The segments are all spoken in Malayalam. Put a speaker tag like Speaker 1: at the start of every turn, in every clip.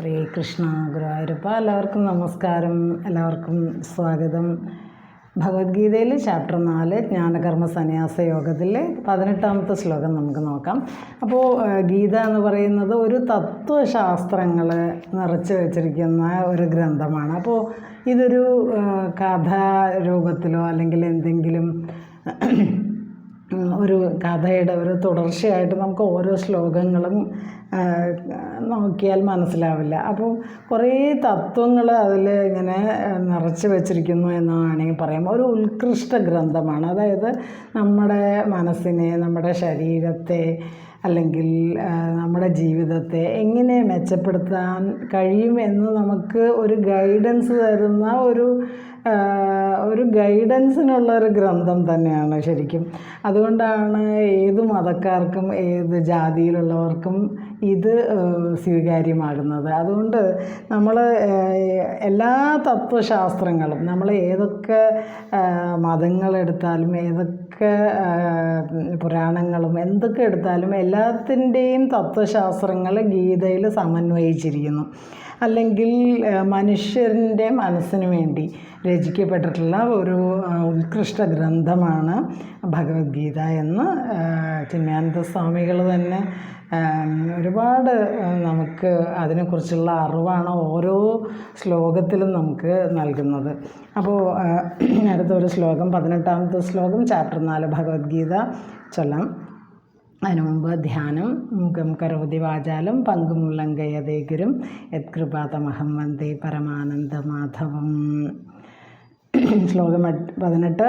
Speaker 1: ഹരേ കൃഷ്ണ ഗുരുവായൂരപ്പ എല്ലാവർക്കും നമസ്കാരം എല്ലാവർക്കും സ്വാഗതം. ഭഗവത്ഗീതയിൽ ചാപ്റ്റർ നാല് ജ്ഞാനകർമ്മ സന്യാസ യോഗത്തിൽ പതിനെട്ടാമത്തെ ശ്ലോകം നമുക്ക് നോക്കാം. അപ്പോൾ ഗീത എന്ന് പറയുന്നത് ഒരു തത്വശാസ്ത്രങ്ങൾ നിറച്ച് വെച്ചിരിക്കുന്ന ഒരു ഗ്രന്ഥമാണ്. അപ്പോൾ ഇതൊരു കഥാരൂപത്തിലോ അല്ലെങ്കിൽ എന്തെങ്കിലും ഒരു കഥയുടെ ഒരു തുടർച്ചയായിട്ട് നമുക്ക് ഓരോ ശ്ലോകങ്ങളും നോക്കിയാൽ മനസ്സിലാവില്ല. അപ്പോൾ കുറേ തത്വങ്ങൾ അതിൽ ഇങ്ങനെ നിറച്ച് വെച്ചിരിക്കുന്നു എന്ന് വേണമെങ്കിൽ പറയാം. ഒരു ഉത്കൃഷ്ട ഗ്രന്ഥമാണ്. അതായത് നമ്മുടെ മനസ്സിനെ നമ്മുടെ ശരീരത്തെ അല്ലെങ്കിൽ നമ്മുടെ ജീവിതത്തെ എങ്ങനെ മെച്ചപ്പെടുത്താൻ കഴിയുമെന്ന് നമുക്ക് ഒരു ഗൈഡൻസ് തരുന്ന ഒരു ഒരു ഗൈഡൻസിനുള്ള ഒരു ഗ്രന്ഥം തന്നെയാണ് ശരിക്കും. അതുകൊണ്ടാണ് ഏത് മതക്കാർക്കും ഏത് ജാതിയിലുള്ളവർക്കും ഇത് സ്വീകാര്യമാകുന്നത്. അതുകൊണ്ട് നമ്മൾ എല്ലാ തത്വശാസ്ത്രങ്ങളും നമ്മൾ ഏതൊക്കെ മതങ്ങളെടുത്താലും ഏതൊക്കെ പുരാണങ്ങളും എന്തൊക്കെ എടുത്താലും എല്ലാത്തിന്റെയും തത്വശാസ്ത്രങ്ങൾ ഗീതയിൽ സമന്വയിച്ചിരിക്കുന്നു. അല്ലെങ്കിൽ മനുഷ്യന്റെ മനസ്സിന് വേണ്ടി രചിക്കപ്പെട്ടിട്ടുള്ള ഒരു ഉത്കൃഷ്ട ഗ്രന്ഥമാണ് ഭഗവത്ഗീത എന്ന് ചിന്മയാനന്ദ സ്വാമികൾ തന്നെ ഒരുപാട് നമുക്ക് അതിനെക്കുറിച്ചുള്ള അറിവാണ് ഓരോ ശ്ലോകത്തിലും നമുക്ക് നൽകുന്നത്. അപ്പോൾ അടുത്തൊരു ശ്ലോകം പതിനെട്ടാമത്തെ ശ്ലോകം ചാപ്റ്റർ നാല് ഭഗവത്ഗീത ചൊല്ലാം. അതിനു മുമ്പ് ധ്യാനം മുഖം കരോതി വാചാലം പങ്കും ലങ്കയതേഗുരും യത്കൃപാതമഹം വന്ദേ പരമാനന്ദ മാധവം. ശ്ലോകം പതിനെട്ട്.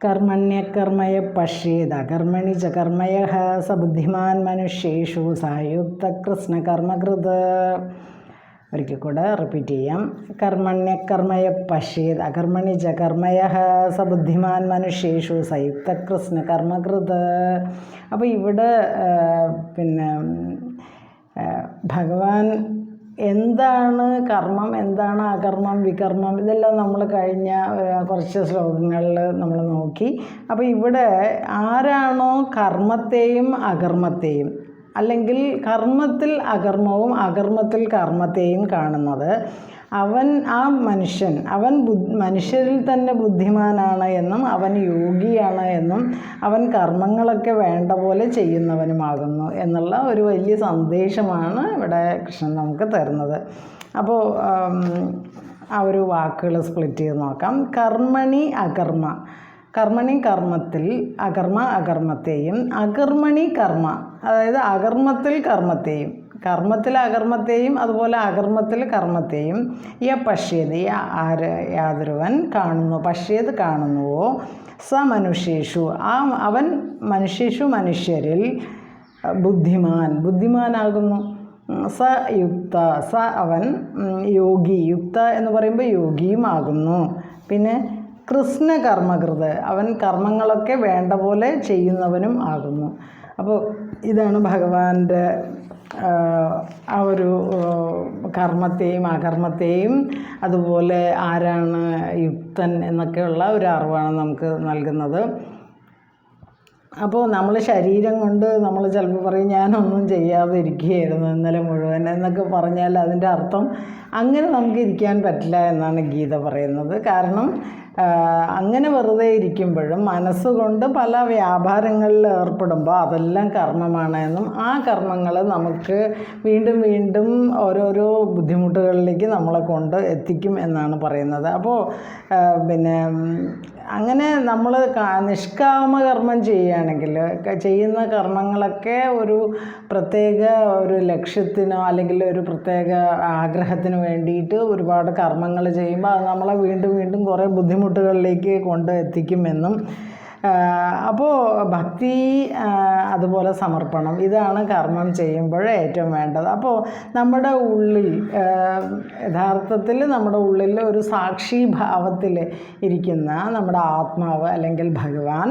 Speaker 1: കർമ്മണ്യകർമ്മയ പശ്യേത കർമ്മണി ച കർമ്മയ സ ബുദ്ധിമാൻ മനുഷ്യേഷു കൃഷ്ണ കർമ്മകൃത് ഒരിക്കൽ കൂടെ റിപ്പീറ്റ് ചെയ്യാം. കർമ്മണ്യകർമ്മയ പശ്യേത് അകർമ്മണി ച കർമ്മയ സ ബുദ്ധിമാൻ മനുഷ്യേഷു സയുക്ത കൃഷ്ണ കർമ്മകൃത് അപ്പോൾ ഇവിടെ പിന്നെ ഭഗവാൻ എന്താണ് കർമ്മം? എന്താണ് അകർമ്മം വികർമ്മം? ഇതെല്ലാം നമ്മൾ കഴിഞ്ഞ കുറച്ച് ശ്ലോകങ്ങളിൽ നമ്മൾ നോക്കി. അപ്പോൾ ഇവിടെ ആരാണോ കർമ്മത്തെയും അകർമ്മത്തെയും അല്ലെങ്കിൽ കർമ്മത്തിൽ അകർമ്മവും അകർമ്മത്തിൽ കർമ്മത്തെയും കാണുന്നത് അവൻ ആ മനുഷ്യൻ അവൻ മനുഷ്യരിൽ തന്നെ ബുദ്ധിമാനാണ് എന്നും അവൻ യോഗിയാണ് എന്നും അവൻ കർമ്മങ്ങളൊക്കെ വേണ്ട പോലെ ചെയ്യുന്നവനുമാകുന്നു എന്നുള്ള ഒരു വലിയ സന്ദേശമാണ് ഇവിടെ കൃഷ്ണൻ നമുക്ക് തരുന്നത്. അപ്പോൾ ആ ഒരു വാക്കുകൾ സ്പ്ലിറ്റ് ചെയ്ത് നോക്കാം. കർമ്മണി അകർമ്മ. കർമ്മണി കർമ്മത്തിൽ അകർമ്മ അകർമ്മത്തെയും അകർമ്മണി കർമ്മ അതായത് അകർമ്മത്തിൽ കർമ്മത്തെയും. കർമ്മത്തിൽ അകർമ്മത്തെയും അതുപോലെ അകർമ്മത്തിൽ കർമ്മത്തെയും. യ പശ്യത് ആര് യാതൊരുവൻ കാണുന്നു പശ്യത് കാണുന്നുവോ? സ മനുഷ്യേഷു ആ അവൻ മനുഷ്യേഷു മനുഷ്യരിൽ ബുദ്ധിമാൻ ബുദ്ധിമാനാകുന്നു. സ യുക്ത സ അവൻ യോഗി യുക്ത എന്ന് പറയുമ്പോൾ യോഗിയുമാകുന്നു പിന്നെ കൃഷ്ണ കർമ്മകൃത് അവൻ കർമ്മങ്ങളൊക്കെ വേണ്ട പോലെ ചെയ്യുന്നവനും ആകുന്നു. അപ്പോൾ ഇതാണ് ഭഗവാന്റെ ആ, ഒരു കർമ്മത്തെയും അകർമ്മത്തെയും അതുപോലെ ആരാണ് യുക്തൻ എന്നൊക്കെയുള്ള ഒരു അറിവാണ് നമുക്ക് നൽകുന്നത്. അപ്പോൾ നമ്മൾ ശരീരം കൊണ്ട് നമ്മൾ ചിലപ്പോൾ പറയും ഞാനൊന്നും ചെയ്യാതെ ഇരിക്കുകയായിരുന്നു ഇന്നലെ മുഴുവൻ എന്നൊക്കെ പറഞ്ഞാൽ അതിന്റെ അർത്ഥം അങ്ങനെ നമുക്ക് ഇരിക്കാൻ പറ്റില്ല എന്നാണ് ഗീത പറയുന്നത്. കാരണം അങ്ങനെ വെറുതെ ഇരിക്കുമ്പോഴും മനസ്സുകൊണ്ട് പല വ്യാപാരങ്ങളിൽ ഏർപ്പെടുമ്പോൾ അതെല്ലാം കർമ്മമാണ് എന്നും ആ കർമ്മങ്ങൾ നമുക്ക് വീണ്ടും വീണ്ടും ഓരോരോ ബുദ്ധിമുട്ടുകളിലേക്ക് നമ്മളെ കൊണ്ട് എത്തിക്കും എന്നാണ് പറയുന്നത്. അപ്പോൾ പിന്നെ അങ്ങനെ നമ്മൾ നിഷ്കാമ കർമ്മം ചെയ്യുകയാണെങ്കിൽ ചെയ്യുന്ന കർമ്മങ്ങളൊക്കെ ഒരു പ്രത്യേക ഒരു ലക്ഷ്യത്തിനോ അല്ലെങ്കിൽ ഒരു പ്രത്യേക ആഗ്രഹത്തിന് വേണ്ടിയിട്ട് ഒരുപാട് കർമ്മങ്ങൾ ചെയ്യുമ്പോൾ അത് നമ്മളെ വീണ്ടും വീണ്ടും കുറേ ബുദ്ധിമുട്ടുകളിലേക്ക് കൊണ്ട് എത്തിക്കുമെന്നും അപ്പോൾ ഭക്തി അതുപോലെ സമർപ്പണം ഇതാണ് കർമ്മം ചെയ്യുമ്പോൾ ഏറ്റവും വേണ്ടത്. അപ്പോൾ നമ്മുടെ ഉള്ളിൽ യഥാർത്ഥത്തിൽ നമ്മുടെ ഉള്ളിൽ ഒരു സാക്ഷി ഭാവത്തിൽ ഇരിക്കുന്ന നമ്മുടെ ആത്മാവ് അല്ലെങ്കിൽ ഭഗവാൻ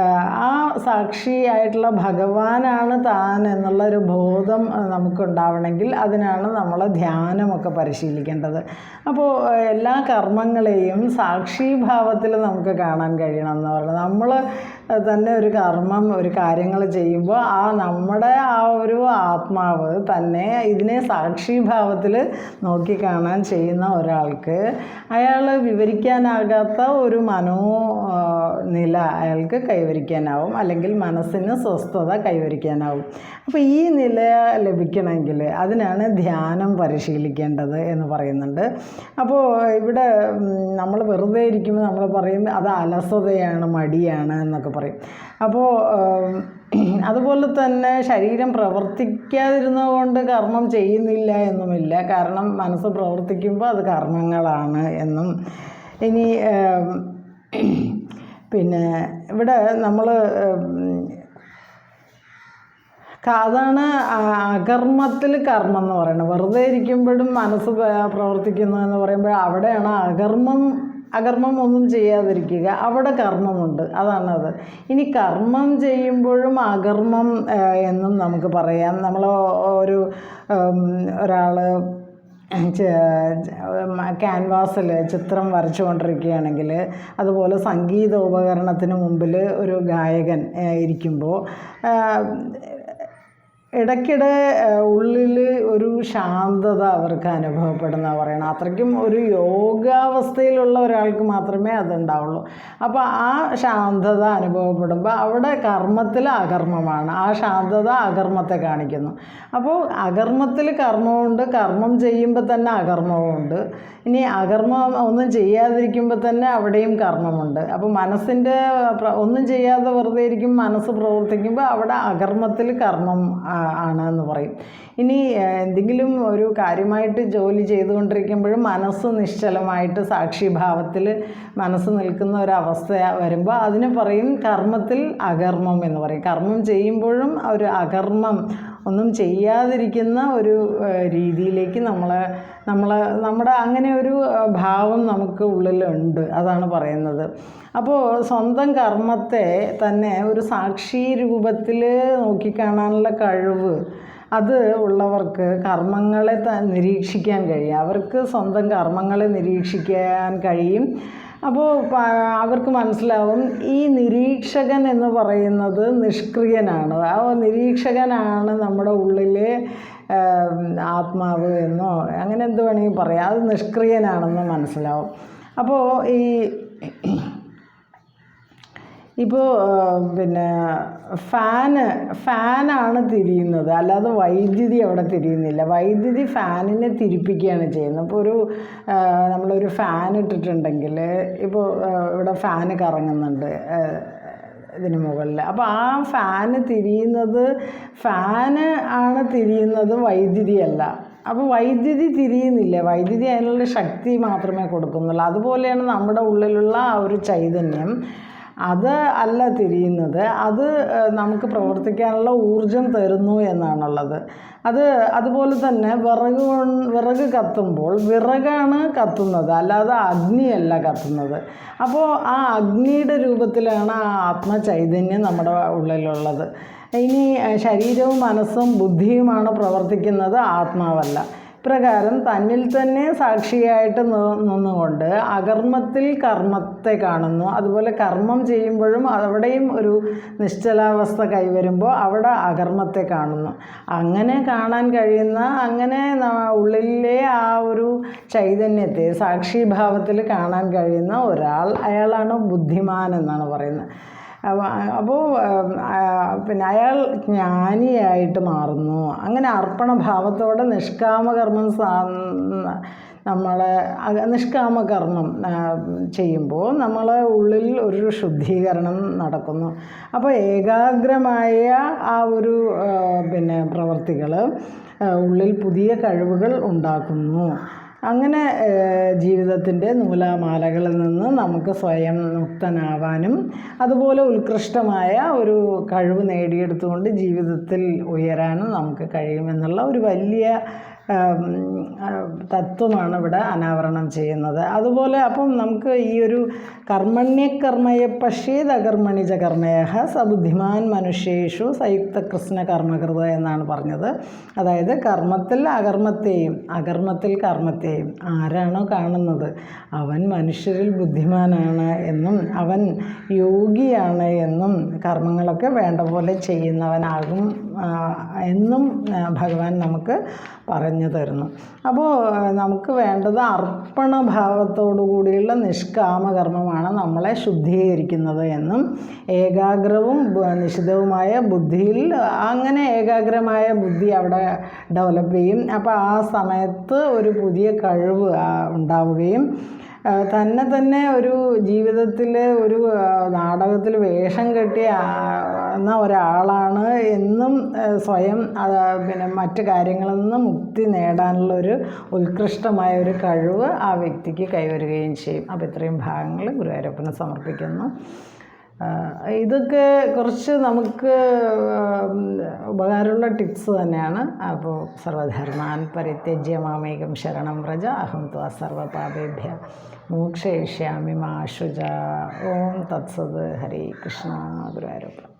Speaker 1: ആ സാക്ഷിയായിട്ടുള്ള ഭഗവാനാണ് താൻ എന്നുള്ള ഒരു ബോധം നമുക്കുണ്ടാവണമെങ്കിൽ അതിനാണ് നമ്മൾ ധ്യാനമൊക്കെ പരിശീലിക്കേണ്ടത്. അപ്പോൾ എല്ലാ കർമ്മങ്ങളെയും സാക്ഷിഭാവത്തിൽ നമുക്ക് കാണാൻ കഴിയണം എന്ന് പറയുന്നത്. നമ്മൾ തന്നെ ഒരു കർമ്മം ഒരു കാര്യങ്ങൾ ചെയ്യുമ്പോൾ ആ നമ്മുടെ ആ ഒരു ആത്മാവ് തന്നെ ഇതിനെ സാക്ഷിഭാവത്തിൽ നോക്കിക്കാണാൻ ചെയ്യുന്ന ഒരാൾക്ക് അയാൾ വിവരിക്കാനാകാത്ത ഒരു മനോ നില അയാൾക്ക് കൈവരിക്കാനാവും. അല്ലെങ്കിൽ മനസ്സിന് സ്വസ്ഥത കൈവരിക്കാനാവും. അപ്പോൾ ഈ നില ലഭിക്കണമെങ്കിൽ അതിനാണ് ധ്യാനം പരിശീലിക്കേണ്ടത് എന്ന് പറയുന്നുണ്ട്. അപ്പോൾ ഇവിടെ നമ്മൾ വെറുതെ ഇരിക്കുമ്പോൾ നമ്മൾ പറയും അത് അലസതയാണ് മടിയാണ് എന്നൊക്കെ പറയും. അപ്പോൾ അതുപോലെ തന്നെ ശരീരം പ്രവർത്തിക്കാതിരുന്നതുകൊണ്ട് കർമ്മം ചെയ്യുന്നില്ല എന്നുമില്ല. കാരണം മനസ്സ് പ്രവർത്തിക്കുമ്പോൾ അത് കർമ്മങ്ങളാണ് എന്നും. ഇനി പിന്നെ ഇവിടെ നമ്മൾ അതാണ് അകർമ്മത്തിൽ കർമ്മം എന്ന് പറയുന്നത് വെറുതെ ഇരിക്കുമ്പോഴും മനസ്സ് പ്രവർത്തിക്കുന്നതെന്ന് പറയുമ്പോൾ അവിടെയാണ് അകർമ്മം അകർമ്മം ഒന്നും ചെയ്യാതിരിക്കുക. അവിടെ കർമ്മമുണ്ട്. അതാണത്. ഇനി കർമ്മം ചെയ്യുമ്പോഴും അകർമ്മം എന്നും നമുക്ക് പറയാം. നമ്മൾ ഒരു ഒരാൾ ക്യാൻവാസിൽ ചിത്രം വരച്ചുകൊണ്ടിരിക്കുകയാണെങ്കിൽ അതുപോലെ സംഗീത ഉപകരണത്തിന് മുമ്പിൽ ഒരു ഗായകൻ ഇരിക്കുമ്പോൾ ഇടയ്ക്കിടെ ഉള്ളിൽ ഒരു ശാന്തത അവർക്ക് അനുഭവപ്പെടുന്ന പറയണം. അത്രയ്ക്കും ഒരു യോഗാവസ്ഥയിലുള്ള ഒരാൾക്ക് മാത്രമേ അതുണ്ടാവുള്ളൂ. അപ്പോൾ ആ ശാന്തത അനുഭവപ്പെടുമ്പോൾ അവിടെ കർമ്മത്തിൽ അകർമ്മമാണ്. ആ ശാന്തത അകർമ്മത്തെ കാണിക്കുന്നു. അപ്പോൾ അകർമ്മത്തിൽ കർമ്മമുണ്ട് കർമ്മം ചെയ്യുമ്പോൾ തന്നെ അകർമ്മവുമുണ്ട്. ഇനി അകർമ്മം ഒന്നും ചെയ്യാതിരിക്കുമ്പോൾ തന്നെ അവിടെയും കർമ്മമുണ്ട്. അപ്പോൾ മനസ്സിന്റെ ഒന്നും ചെയ്യാതെ വെറുതെ ഇരിക്കും മനസ്സ് പ്രവർത്തിക്കുമ്പോൾ അവിടെ അകർമ്മത്തിൽ കർമ്മം ആണ് എന്ന് പറയും. ഇനി എന്തെങ്കിലും ഒരു കാര്യമായിട്ട് ജോലി ചെയ്തുകൊണ്ടിരിക്കുമ്പോഴും മനസ്സ് നിശ്ചലമായിട്ട് സാക്ഷിഭാവത്തിൽ മനസ്സ് നിൽക്കുന്ന ഒരവസ്ഥ വരുമ്പോൾ അതിന് പറയും കർമ്മത്തിൽ അകർമ്മം എന്ന് പറയും. കർമ്മം ചെയ്യുമ്പോഴും ഒരു അകർമ്മം ഒന്നും ചെയ്യാതിരിക്കുന്ന ഒരു രീതിയിലേക്ക് നമ്മളെ നമ്മൾ നമ്മുടെ അങ്ങനെ ഒരു ഭാവം നമുക്ക് ഉള്ളിലുണ്ട് അതാണ് പറയുന്നത്. അപ്പോൾ സ്വന്തം കർമ്മത്തെ തന്നെ ഒരു സാക്ഷി രൂപത്തിൽ നോക്കിക്കാണാനുള്ള കഴിവ് അത് ഉള്ളവർക്ക് കർമ്മങ്ങളെ നിരീക്ഷിക്കാൻ കഴിയും. അവർക്ക് സ്വന്തം കർമ്മങ്ങളെ നിരീക്ഷിക്കാൻ കഴിയും. അപ്പോൾ അവർക്ക് മനസ്സിലാവും ഈ നിരീക്ഷകൻ എന്ന് പറയുന്നത് നിഷ്ക്രിയനാണ്. ആ നിരീക്ഷകനാണ് നമ്മുടെ ഉള്ളിലെ ആത്മാവ് എന്നോ അങ്ങനെ എന്ത് വേണമെങ്കിൽ പറയാം. അത് നിഷ്ക്രിയനാണെന്ന് മനസ്സിലാവും. അപ്പോൾ ഈ ഇപ്പോൾ പിന്നെ ഫാന് ഫാനാണ് തിരിയുന്നത്. അല്ലാതെ വൈദ്യുതി അവിടെ തിരിയുന്നില്ല. വൈദ്യുതി ഫാനിനെ തിരിപ്പിക്കുകയാണ് ചെയ്യുന്നത്. അപ്പോൾ ഒരു നമ്മളൊരു ഫാൻ ഇട്ടിട്ടുണ്ടെങ്കിൽ ഇപ്പോൾ ഇവിടെ ഫാന് കറങ്ങുന്നുണ്ട് ഇതിന് മുകളിൽ. അപ്പോൾ ആ ഫാന് തിരിയുന്നത് ഫാന് ആണ് തിരിയുന്നത് വൈദ്യുതിയല്ല. അപ്പോൾ വൈദ്യുതി തിരിയുന്നില്ല. വൈദ്യുതി അതിനുള്ള ശക്തി മാത്രമേ കൊടുക്കുന്നുള്ളൂ. അതുപോലെയാണ് നമ്മുടെ ഉള്ളിലുള്ള ആ ഒരു ചൈതന്യം. അത് അല്ല തിരിയുന്നത്. അത് നമുക്ക് പ്രവർത്തിക്കാനുള്ള ഊർജം തരുന്നു എന്നാണുള്ളത്. അത് അതുപോലെ തന്നെ വിറക് വിറക് കത്തുമ്പോൾ വിറകാണ് കത്തുന്നത് അല്ലാതെ അഗ്നിയല്ല കത്തുന്നത്. അപ്പോൾ ആ അഗ്നിയുടെ രൂപത്തിലാണ് ആ ആത്മചൈതന്യം നമ്മുടെ ഉള്ളിലുള്ളത്. ഇനി ശരീരവും മനസ്സും ബുദ്ധിയുമാണ് പ്രവർത്തിക്കുന്നത് ആത്മാവല്ല. പ്രകാരം തന്നിൽ തന്നെ സാക്ഷിയായിട്ട് നിന്നുകൊണ്ട് അകർമ്മത്തിൽ കർമ്മത്തെ കാണുന്നു. അതുപോലെ കർമ്മം ചെയ്യുമ്പോഴും അവിടെയും ഒരു നിശ്ചലാവസ്ഥ കൈവരുമ്പോൾ അവിടെ അകർമ്മത്തെ കാണുന്നു. അങ്ങനെ കാണാൻ കഴിയുന്ന അങ്ങനെ ഉള്ളിലെ ആ ഒരു ചൈതന്യത്തെ സാക്ഷിഭാവത്തിൽ കാണാൻ കഴിയുന്ന ഒരാൾ അയാളാണ് ബുദ്ധിമാൻ എന്നാണ് പറയുന്നത്. അപ്പോൾ പിന്നെ അയാൾ ജ്ഞാനിയായിട്ട് മാറുന്നു. അങ്ങനെ അർപ്പണഭാവത്തോടെ നിഷ്കാമകർമ്മം സാ- നമ്മൾ നിഷ്കാമകർമ്മം ചെയ്യുമ്പോൾ നമ്മളെ ഉള്ളിൽ ഒരു ശുദ്ധീകരണം നടക്കുന്നു. അപ്പോൾ ഏകാഗ്രമായ ആ ഒരു പിന്നെ പ്രവർത്തികൾ ഉള്ളിൽ പുതിയ കഴിവുകൾ ഉണ്ടാക്കുന്നു. അങ്ങനെ ജീവിതത്തിന്റെ നൂലാമാലകളിൽ നിന്ന് നമുക്ക് സ്വയം മുക്തനാവാനും അതുപോലെ ഉത്കൃഷ്ടമായ ഒരു കഴിവ് നേടിയെടുത്തുകൊണ്ട് ജീവിതത്തിൽ ഉയരാനും നമുക്ക് കഴിയുമെന്നുള്ള ഒരു വലിയ തത്വമാണ് ഇവിടെ അനാവരണം ചെയ്യുന്നത്. അതുപോലെ അപ്പം നമുക്ക് ഈ ഒരു കർമ്മണ്യകർമ്മയെ പക്ഷേ അകർമ്മണി ച കർമ്മയഹ സബുദ്ധിമാൻ മനുഷ്യേഷു സയുക്ത കൃഷ്ണ കർമ്മകൃത എന്നാണ് പറഞ്ഞത്. അതായത് കർമ്മത്തിൽ അകർമ്മത്തെയും അകർമ്മത്തിൽ കർമ്മത്തെയും ആരാണോ കാണുന്നത്? അവൻ മനുഷ്യരിൽ ബുദ്ധിമാനാണ് എന്നും അവൻ യോഗിയാണ് എന്നും കർമ്മങ്ങളൊക്കെ വേണ്ട പോലെ ചെയ്യുന്നവനാകും എന്നും ഭഗവാൻ നമുക്ക് പറഞ്ഞു തരുന്നു. അപ്പോൾ നമുക്ക് വേണ്ടത് അർപ്പണ ഭാവത്തോടു കൂടിയുള്ള നിഷ്കാമകർമ്മമാണ് നമ്മളെ ശുദ്ധീകരിക്കുന്നത് എന്നും ഏകാഗ്രവും നിശിതവുമായ ബുദ്ധിയിൽ അങ്ങനെ ഏകാഗ്രമായ ബുദ്ധി അവിടെ ഡെവലപ്പ് ചെയ്യും. അപ്പോൾ ആ സമയത്ത് ഒരു പുതിയ കഴിവ് ഉണ്ടാവുകയും തന്നെ തന്നെ ഒരു ജീവിതത്തിൽ ഒരു നാടകത്തിൽ വേഷം കെട്ടി എന്ന ഒരാളാണ് എന്നും സ്വയം പിന്നെ മറ്റു കാര്യങ്ങളിൽ നിന്ന് മുക്തി നേടാനുള്ള ഒരു ഉത്കൃഷ്ടമായ ഒരു കഴിവ് ആ വ്യക്തിക്ക് കൈവരുകയും ചെയ്യും. അപ്പോൾ ഇത്രയും ഭാഗങ്ങൾ ഗുരുവായൂരപ്പന് സമർപ്പിക്കുന്നു. ഇതൊക്കെ കുറച്ച് നമുക്ക് ഉപകാരമുള്ള ടിപ്സ് തന്നെയാണ്. അപ്പോൾ സർവധർമാൻ പരിത്യജ്യ മാമേകം ശരണം വ്രജ അഹം ത്വ സർവപാപേഭ്യ മോക്ഷയിഷ്യാമി മാ ശുച ഓം തത്സത് ഹരേ കൃഷ്ണ ഗുരുവായൂരപ്പ.